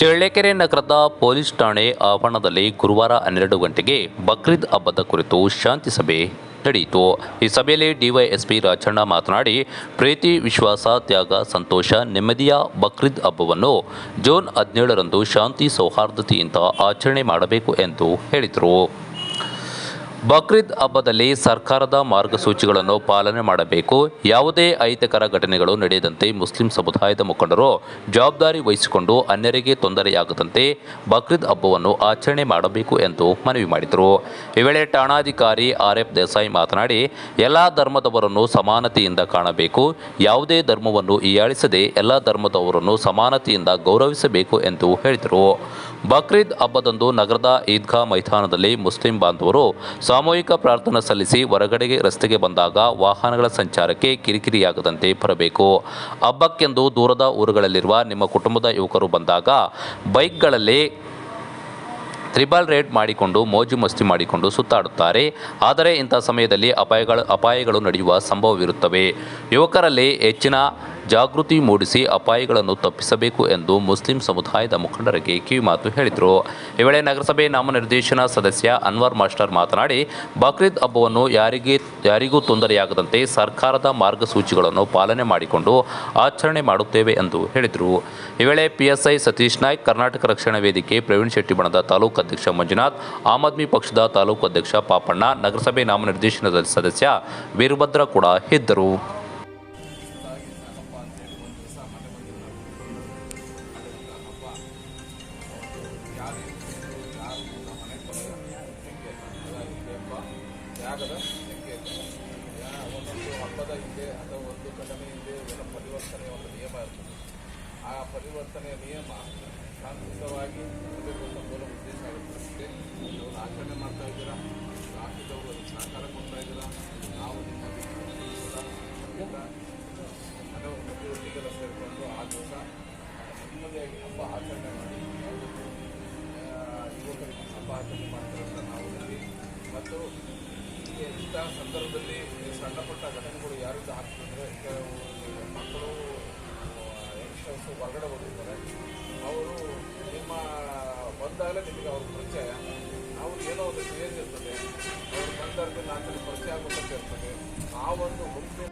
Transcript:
ಚಳ್ಳಕೆರೆ ನಗರದ ಪೊಲೀಸ್ ಠಾಣೆ ಆವರಣದಲ್ಲಿ ಗುರುವಾರ ಹನ್ನೆರಡು ಗಂಟೆಗೆ ಬಕ್ರೀದ್ ಹಬ್ಬದ ಕುರಿತು ಶಾಂತಿ ಸಭೆ ನಡೆಯಿತು. ಈ ಸಭೆಯಲ್ಲಿ ಡಿವೈಎಸ್ಪಿ ರಾಜಣ್ಣ ಮಾತನಾಡಿ, ಪ್ರೀತಿ, ವಿಶ್ವಾಸ, ತ್ಯಾಗ, ಸಂತೋಷ, ನೆಮ್ಮದಿಯ ಬಕ್ರೀದ್ ಹಬ್ಬವನ್ನು ಜೂನ್ ಹದಿನೇಳರಂದು ಶಾಂತಿ ಸೌಹಾರ್ದತೆಯಿಂದ ಆಚರಣೆ ಮಾಡಬೇಕು ಎಂದು ಹೇಳಿದರು. ಬಕ್ರೀದ್ ಹಬ್ಬದಲ್ಲಿ ಸರ್ಕಾರದ ಮಾರ್ಗಸೂಚಿಗಳನ್ನು ಪಾಲನೆ ಮಾಡಬೇಕು. ಯಾವುದೇ ಅಹಿತಕರ ಘಟನೆಗಳು ನಡೆಯದಂತೆ ಮುಸ್ಲಿಂ ಸಮುದಾಯದ ಮುಖಂಡರು ಜವಾಬ್ದಾರಿ ವಹಿಸಿಕೊಂಡು ಅನ್ಯರಿಗೆ ತೊಂದರೆಯಾಗದಂತೆ ಬಕ್ರೀದ್ ಹಬ್ಬವನ್ನು ಆಚರಣೆ ಮಾಡಬೇಕು ಎಂದು ಮನವಿ ಮಾಡಿದರು. ಈ ವೇಳೆ ಠಾಣಾಧಿಕಾರಿ ಆರ್ ಎಫ್ ದೇಸಾಯಿ ಮಾತನಾಡಿ, ಎಲ್ಲ ಧರ್ಮದವರನ್ನು ಸಮಾನತೆಯಿಂದ ಕಾಣಬೇಕು. ಯಾವುದೇ ಧರ್ಮವನ್ನು ಹೀಯಾಳಿಸದೆ ಎಲ್ಲ ಧರ್ಮದವರನ್ನು ಸಮಾನತೆಯಿಂದ ಗೌರವಿಸಬೇಕು ಎಂದು ಹೇಳಿದರು. ಬಕ್ರೀದ್ ಹಬ್ಬದಂದು ನಗರದ ಈದ್ಗಾ ಮೈದಾನದಲ್ಲಿ ಮುಸ್ಲಿಂ ಬಾಂಧವರು ಸಾಮೂಹಿಕ ಪ್ರಾರ್ಥನೆ ಸಲ್ಲಿಸಿ ಹೊರಗಡೆಗೆ ರಸ್ತೆಗೆ ಬಂದಾಗ ವಾಹನಗಳ ಸಂಚಾರಕ್ಕೆ ಕಿರಿಕಿರಿಯಾಗದಂತೆ ಬರಬೇಕು. ಹಬ್ಬಕ್ಕೆಂದು ದೂರದ ಊರುಗಳಲ್ಲಿರುವ ನಿಮ್ಮ ಕುಟುಂಬದ ಯುವಕರು ಬಂದಾಗ ಬೈಕ್ಗಳಲ್ಲಿ ತ್ರಿಬಲ್ ರೇಡ್ ಮಾಡಿಕೊಂಡು ಮೋಜು ಮಸ್ತಿ ಮಾಡಿಕೊಂಡು ಸುತ್ತಾಡುತ್ತಾರೆ. ಆದರೆ ಇಂಥ ಸಮಯದಲ್ಲಿ ಅಪಾಯಗಳು ಅಪಾಯಗಳು ನಡೆಯುವ ಸಂಭವವಿರುತ್ತವೆ. ಯುವಕರಲ್ಲಿ ಹೆಚ್ಚಿನ ಜಾಗೃತಿ ಮೂಡಿಸಿ ಅಪಾಯಗಳನ್ನು ತಪ್ಪಿಸಬೇಕು ಎಂದು ಮುಸ್ಲಿಂ ಸಮುದಾಯದ ಮುಖಂಡರಿಗೆ ಕಿವಿಮಾತು ಹೇಳಿದರು. ಈ ವೇಳೆ ನಗರಸಭೆ ನಾಮನಿರ್ದೇಶನ ಸದಸ್ಯ ಅನ್ವರ್ ಮಾಸ್ಟರ್ ಮಾತನಾಡಿ, ಬಕ್ರೀದ್ ಹಬ್ಬವನ್ನು ಯಾರಿಗೆ, ಯಾರಿಗೂ ತೊಂದರೆಯಾಗದಂತೆ ಸರ್ಕಾರದ ಮಾರ್ಗಸೂಚಿಗಳನ್ನು ಪಾಲನೆ ಮಾಡಿಕೊಂಡು ಆಚರಣೆ ಮಾಡುತ್ತೇವೆ ಎಂದು ಹೇಳಿದರು. ಈ ವೇಳೆ ಪಿಎಸ್ಐ ಸತೀಶ್ ನಾಯ್ಕ್, ಕರ್ನಾಟಕ ರಕ್ಷಣಾ ವೇದಿಕೆ ಪ್ರವೀಣ್ ಶೆಟ್ಟಿ ಬಣದ ತಾಲೂಕು ಅಧ್ಯಕ್ಷ ಮಂಜುನಾಥ್, ಆಮ್ ಆದ್ಮಿ ಪಕ್ಷದ ತಾಲೂಕು ಅಧ್ಯಕ್ಷ ಪಾಪಣ್ಣ, ನಗರಸಭೆ ನಾಮನಿರ್ದೇಶನದ ಸದಸ್ಯ ವೀರಭದ್ರ ಕೂಡ ಇದ್ದರು. ಸಂಕೇತ ಯಾ- ಒಂದೊಂದು ಹಬ್ಬದ ಹಿಂದೆ ಅಥವಾ ಒಂದು ಘಟನೆ ಹಿಂದೆ ಎಲ್ಲ ಪರಿವರ್ತನೆಯ ಒಂದು ನಿಯಮ ಇರ್ತದೆ? ಆ ಪರಿವರ್ತನೆಯ ನಿಯಮ ಶಾಂತಿಯುತವಾಗಿ ಇರಬೇಕು ಮೂಲ ಉದ್ದೇಶ ಆಗುತ್ತೆ. ನೀವು ಆಚರಣೆ ಮಾಡ್ತಾ ಇದ್ದೀರಾ? ರಾಜ್ಯದವರು ಅದಕ್ಕೆ ಸಹಕಾರ ಕೊಡ್ತಾ ಇದ್ದೀರಾ? ನಾವು ನಿಮ್ಮ ಹಲವು ಮಧ್ಯವರ್ತಿಗೆಲ್ಲ ಸೇರಿಕೊಂಡು ಆ ದಿವಸ ನೆಮ್ಮದಿಯಾಗಿ ಹಬ್ಬ ಆಚರಣೆ ಮಾಡಿ ಯುವಕರಿಗೆ ಹಬ್ಬ ಆಚರಣೆ ಮಾಡ್ತಾರೆ ಅಂತ ನಾವು ಮತ್ತು ಇಂಥ ಸಂದರ್ಭದಲ್ಲಿ ಸಣ್ಣ ಪುಟ್ಟ ಘಟನೆಗಳು ಯಾರಿಂದ ಆಗ್ತದಂದ್ರೆ ಕೆಲವು ಮಕ್ಕಳು ಯಂಗ್ಸ್ಟರ್ಸ್ ಹೊರಗಡೆ ಹೋಗಿರ್ತಾರೆ ಅವರು ನಿಮ್ಮ ಬಂದಾಗಲೇ ನಿಮಗೆ ಅವ್ರ ಪರಿಚಯ. ಅವ್ರು ಏನೋ ಒಂದು ಸೇರಿರ್ತದೆ ಇರ್ತದೆ. ಅವ್ರು ಬಂದಾಗ ನಾಲ್ಕು ಪರಿಚಯ ಆಗುವಂತ ಇರ್ತದೆ. ಆ ಒಂದು ಗುಂಪಿನ